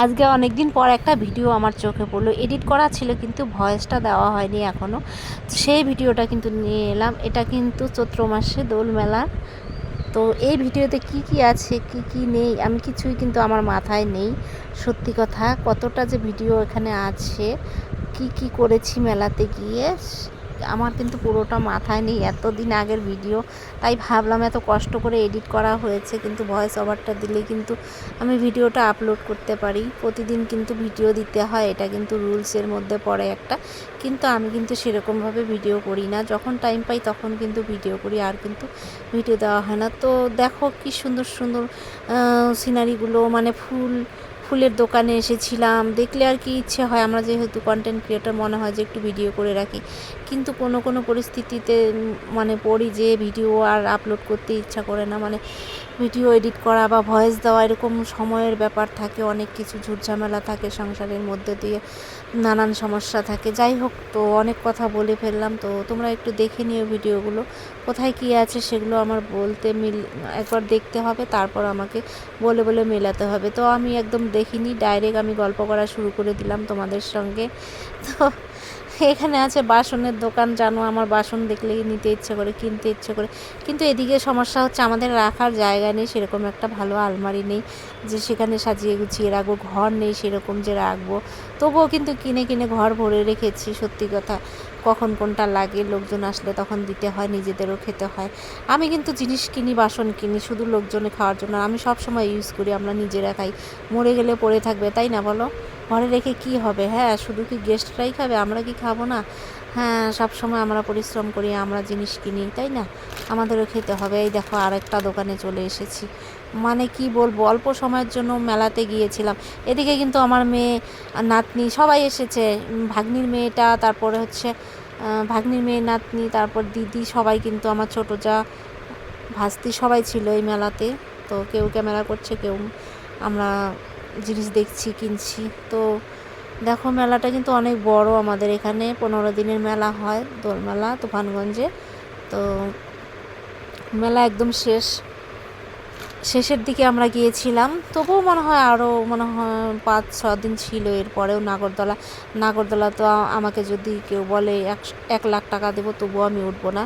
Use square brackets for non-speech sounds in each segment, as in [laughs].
আজকে অনেক দিন পর একটা ভিডিও আমার চোখে পড়ল। এডিট করা ছিল কিন্তু ভয়েসটা দেওয়া হয়নি এখনও সেই ভিডিওটা কিন্তু নিয়ে এলাম। এটা কিন্তু চৈত্র মাসে দোল মেলার তো এই ভিডিওতে কি কি আছে, কি কি নেই, আমি কিছুই কিন্তু আমার মাথায় নেই। সত্যি কথা, কতটা যে ভিডিও এখানে আছে, কি কি করেছি মেলাতে গিয়ে আমার কিন্তু পুরোটা মাথায় নেই, এতদিন আগের ভিডিও তাই ভাবলাম এত কষ্ট করে এডিট করা হয়েছে, কিন্তু ভয়েস ওভারটা দিলে কিন্তু আমি ভিডিওটা আপলোড করতে পারি। প্রতিদিন কিন্তু ভিডিও দিতে হয়, এটা কিন্তু রুলসের মধ্যে পড়ে একটা, কিন্তু আমি কিন্তু সেরকমভাবে ভিডিও করি না। যখন টাইম পাই তখন কিন্তু ভিডিও করি, আর কিন্তু ভিডিও দেওয়া হয় না। তো দেখো কি সুন্দর সুন্দর সিনারিগুলো মানে ফুল ফুলের দোকানে এসেছিলাম, দেখলে আর কি ইচ্ছে হয়। আমরা যেহেতু কন্টেন্ট ক্রিয়েটার মনে হয় যে একটু ভিডিও করে রাখি। কিন্তু কোনো কোনো পরিস্থিতিতে মানে পড়ি যে ভিডিও আর আপলোড করতে ইচ্ছা করে না। মানে ভিডিও এডিট করা বা ভয়েস দেওয়া এরকম সময়ের ব্যাপার থাকে, অনেক কিছু ঝুটঝামেলা থাকে সংসারের মধ্যে দিয়ে, নানান সমস্যা থাকে। যাই হোক, তো অনেক কথা বলে ফেললাম। তো তোমরা একটু দেখে নিও ভিডিওগুলো। কোথায় কী আছে সেগুলো আমার বলতে মিল, একবার দেখতে হবে, তারপর আমাকে বলে বলে মেলাতে হবে। তো আমি একদম দেখিনি, ডাইরেক্ট আমি গল্প করা শুরু করে দিলাম তোমাদের সঙ্গে। তো এখানে আছে বাসনের দোকান, জানো আমার বাসন দেখলে নিতে ইচ্ছে করে, কিনতে ইচ্ছে করে। কিন্তু এদিকে সমস্যা হচ্ছে আমাদের রাখার জায়গা নেই, সেরকম একটা ভালো আলমারি নেই যে সেখানে সাজিয়ে গুছিয়ে রাখব, ঘর নেই সেরকম যে রাখব। তবুও কিন্তু কিনে কিনে ঘর ভরে রেখেছি, সত্যি কথা। কখন কোনটা লাগে, লোকজন আসলে তখন দিতে হয়, নিজেদেরও খেতে হয়। আমি কিন্তু জিনিস কিনি, বাসন কিনি, শুধু লোকজনে খাওয়ার জন্য। আমি সব সময় ইউজ করি, আমরা নিজেরা খাই। মরে গেলে পড়ে থাকবে, তাই না বলো? ঘরে রেখে কি হবে? হ্যাঁ শুধু কি গেস্টরাই খাবে? আমরা কি খাব না? হ্যাঁ সব সময় আমরা পরিশ্রম করি, আমরা জিনিস কিনি, তাই না? আমাদেরও খেতে হবে। এই দেখো আরেকটা দোকানে চলে এসেছি। মানে কি বলব? অল্প সময়ের জন্য মেলাতে গিয়েছিলাম। এদিকে কিন্তু আমার মেয়ে, নাতনি সবাই এসেছে। ভাগ্নির মেয়েটা, তারপরে হচ্ছে ভাগ্নির মেয়ে, নাতনি, তারপর দিদি সবাই কিন্তু আমার ছোটো যা ভাস্তি সবাই ছিল এই মেলাতে। তো কেউ ক্যামেরা করছে, কেউ আমরা জিনিস দেখছি, কিনছি। তো দেখো, মেলাটা কিন্তু অনেক বড় আমাদের এখানে। পনেরো দিনের মেলা হয় দোল মেলা তুফানগঞ্জে। তো মেলা একদম শেষ। শেষের দিকে আমরা গিয়েছিলাম। তবুও মনে হয় আরও মনে হয় পাঁচ ছ দিন ছিল। এরপরেও নাগরদোলা নাগরদোলা তো আমাকে যদি কেউ বলে এক লাখ টাকা দেবো, তবুও আমি উঠবো না।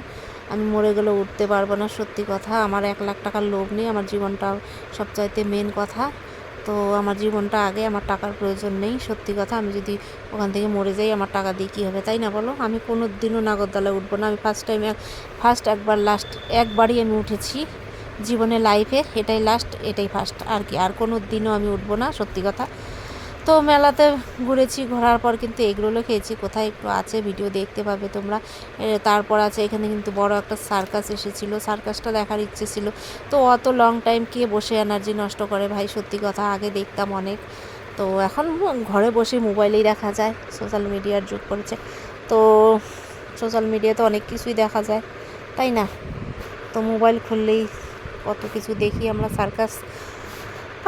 আমি মরে গেলেও উঠতে পারব না, সত্যি কথা। আমার এক লাখ টাকার লোভ নেই। আমার জীবনটা সবচাইতে মেন কথা। তো আমার জীবনটা আগে, আমার টাকার প্রয়োজন নেই। সত্যি কথা, আমি যদি ওখান থেকে মরে যাই, আমার টাকা দিয়ে কী হবে, তাই না বলো? আমি কোনো দিনও নাগরদলায় উঠবো না। আমি ফার্স্ট টাইম এক ফার্স্ট একবার লাস্ট একবারই আমি উঠেছি জীবনে লাইফে এটাই লাস্ট এটাই ফার্স্ট আর কি, আর কোনো দিনও আমি উঠবো না, সত্যি কথা। তো মেলাতে ঘুরেছি, ঘোরার পর কিন্তু এগরোলও খেয়েছি। কোথায় একটু আছে, ভিডিও দেখতে পাবে তোমরা। তারপর আছে এখানে কিন্তু বড় একটা সার্কাস এসেছিল। সার্কাসটা দেখার ইচ্ছে ছিল। তো অত লং টাইম কে বসে এনার্জি নষ্ট করে? ভাই, সত্যি কথা, আগে দেখতাম অনেক। তো এখন ঘরে বসে মোবাইলেই দেখা যায় সোশ্যাল মিডিয়ার যুগ করেছে তো সোশ্যাল মিডিয়াতে অনেক কিছুই দেখা যায়, তাই না? তো মোবাইল খুললেই কত কিছু দেখি আমরা সার্কাস।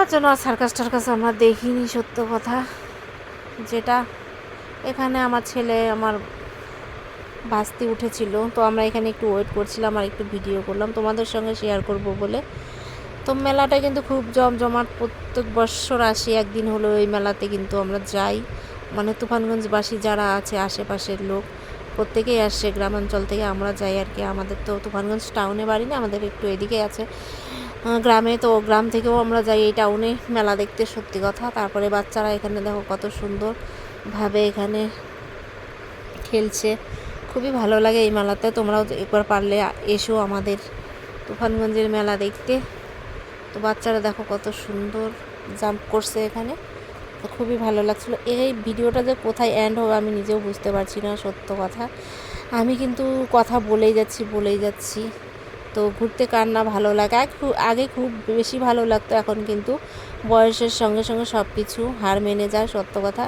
তার জন্য সার্কাস টার্কাস আমরা দেখিনি সত্য কথা। যেটা এখানে আমার ছেলে, আমার বাস্তি উঠেছিল। তো আমরা এখানে একটু ওয়েট করছিলাম আর একটু ভিডিও করলাম। তোমাদের সঙ্গে শেয়ার করব বলে। তো মেলাটা কিন্তু খুব জমজমাট। প্রত্যেক বৎসর আসি, একদিন হলো এই মেলাতে কিন্তু আমরা যাই। মানে তুফানগঞ্জবাসী যারা আছে, আশেপাশের লোক, প্রত্যেকেই আসছে গ্রামাঞ্চল থেকে আমরা যাই আর কি। আমাদের তো তুফানগঞ্জ টাউনে বাড়ি না, আমাদের একটু এদিকে আছে। গ্রামে, তো গ্রাম থেকেও আমরা যাই এই টাউনে মেলা দেখতে, সত্যি কথা। তারপরে বাচ্চারা এখানে দেখো কত সুন্দরভাবে এখানে খেলছে। খুবই ভালো লাগে এই মেলাতে। তোমরাও একবার পারলে এসো আমাদের তুফানগঞ্জের মেলা দেখতে। তো বাচ্চারা দেখো কত সুন্দর জাম্প করছে এখানে। তো খুবই ভালো লাগছিল। এই ভিডিওটা যে কোথায় অ্যান্ড হবে আমি নিজেও বুঝতে পারছি না, সত্য কথা। আমি কিন্তু কথা বলেই যাচ্ছি বলেই যাচ্ছি। তো ঘুরতে কার না ভালো লাগে? আগে খুব বেশি ভালো লাগতো, এখন কিন্তু বয়সের সঙ্গে সঙ্গে সব কিছু হার মেনে যায়, সত্য কথা।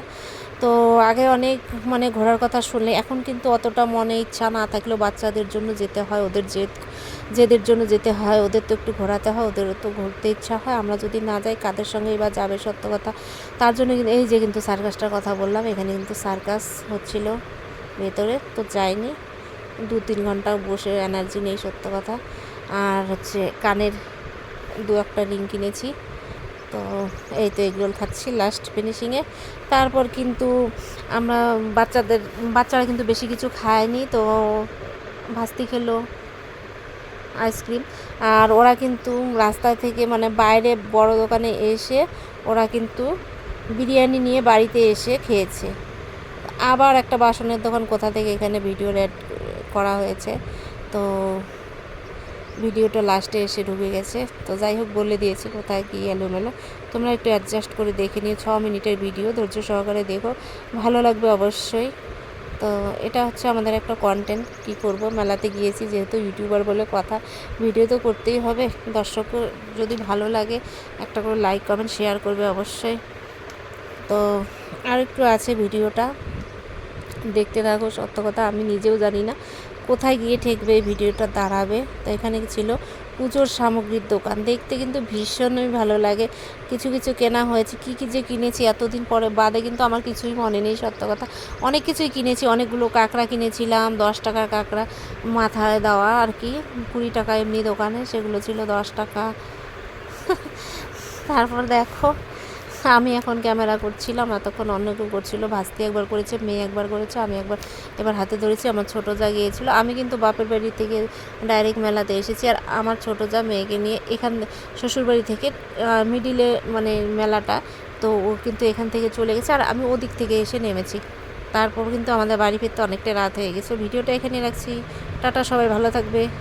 তো আগে অনেক মানে ঘোরার কথা শুনলে, এখন কিন্তু অতটা মনে ইচ্ছা না থাকলেও বাচ্চাদের জন্য যেতে হয়, ওদের জেদ যেদের জন্য যেতে হয়, ওদের তো একটু ঘোরাতে হয় ওদেরও তো ঘুরতে ইচ্ছা হয়। আমরা যদি না যাই, কাদের সঙ্গে এবার যাবে সত্য কথা? তার জন্য এই যে কিন্তু সার্কাসটার কথা বললাম, এখানে কিন্তু সার্কাস হচ্ছিল ভেতরে, তো যাইনি। দু তিন ঘণ্টা বসে এনার্জি নেই, সত্য কথা। আর হচ্ছে কানের দু একটা রিং কিনেছি। তো এই তো এগরোল খাচ্ছি লাস্ট ফিনিশিংয়ে তারপর কিন্তু আমরা বাচ্চাদের, বাচ্চারা কিন্তু বেশি কিছু খায়নি, তো ভাস্তি খেলো আইসক্রিম আর ওরা কিন্তু রাস্তা থেকে মানে বাইরে বড় দোকানে এসে ওরা কিন্তু বিরিয়ানি নিয়ে বাড়িতে এসে খেয়েছে। আবার একটা বাসনের দোকান কোথা থেকে এখানে ভিডিও রেড করা হয়েছে। তো ভিডিওটা লাস্টে এসে ঢুকে গেছে। তো যাই হোক, বলে দিয়েছি কোথায় কী এলোমেলো তোমরা একটু অ্যাডজাস্ট করে দেখে নিও, ছ মিনিটের ভিডিও ধৈর্য সহকারে দেখো। ভালো লাগবে অবশ্যই। তো এটা হচ্ছে আমাদের একটা কন্টেন্ট কি করব? মেলাতে গিয়েছি যেহেতু ইউটিউবার বলে কথা। ভিডিও তো করতেই হবে। দর্শক যদি ভালো লাগে, একটা করে লাইক কমেন্ট শেয়ার করবে অবশ্যই। তো আর একটু আছে ভিডিওটা। দেখতে থাকো, সত্য কথা, আমি নিজেও জানি না কোথায় গিয়ে ঠেকবে, ভিডিওটা দাঁড়াবে। তো এখানে ছিল পুজোর সামগ্রীর দোকান। দেখতে কিন্তু ভীষণই ভালো লাগে। কিছু কিছু কেনা হয়েছে। কি কি যে কিনেছি, এতদিন পরে, বাদে কিন্তু আমার কিছুই মনে নেই, সত্য কথা। অনেক কিছুই কিনেছি, অনেকগুলো কাঁকড়া কিনেছিলাম, দশ টাকার কাঁকড়া মাথায় দেওয়া আর কি, কুড়ি টাকা এমনি দোকানে, সেগুলো ছিল দশ টাকা। [laughs] তারপর দেখো আমি এখন ক্যামেরা করছিলাম, এতক্ষণ অন্য কেউ করছিল, ভাস্তি একবার করেছে, মেয়ে একবার করেছে, আমি একবার এবার হাতে ধরেছি, আমার ছোটো যা গিয়েছিল। আমি কিন্তু বাপের বাড়ি থেকে ডাইরেক্ট মেলাতে এসেছি আর আমার ছোটো যা মেয়েকে নিয়ে এখান শ্বশুরবাড়ি থেকে মিডিলে মানে মেলাটা, তো ও কিন্তু এখান থেকে চলে গেছে আর আমি ওদিক থেকে এসে নেমেছি। তারপর কিন্তু আমাদের বাড়ি ফিরতে অনেকটা রাত হয়ে গেছে। ভিডিওটা এখানে রাখছি। টাটা, সবাই ভালো থাকবে।